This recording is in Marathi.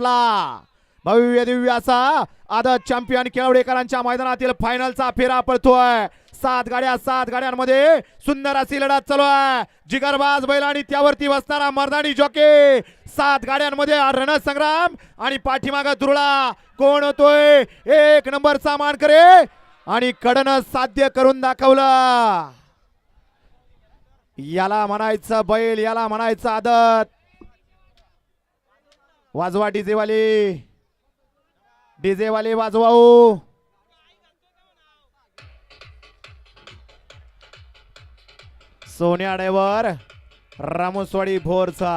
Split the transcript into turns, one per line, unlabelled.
सुटला भव्य दिव्य असा आदत चॅम्पियन केळवडेकरांच्या मैदानातील फायनलचा फेरा पडतोय. सात गाड्या सात गाड्यांमध्ये सुंदर अशी लढत चालू आहे. जिगरबाज बैल आणि त्यावरती बसणारा मर्दानी जॉके सात गाड्यांमध्ये रणसंग्राम आणि पाठीमागा दुरळा. कोण होतोय? एक नंबरचा मान करे आणि कडनं साध्य करून दाखवलं. याला म्हणायचं बैल याला म्हणायचं आदत. वाजवा डीजे वाले. डीजे वाले सोन्या ड्रायव्हर रामोसवाडी भोरचा.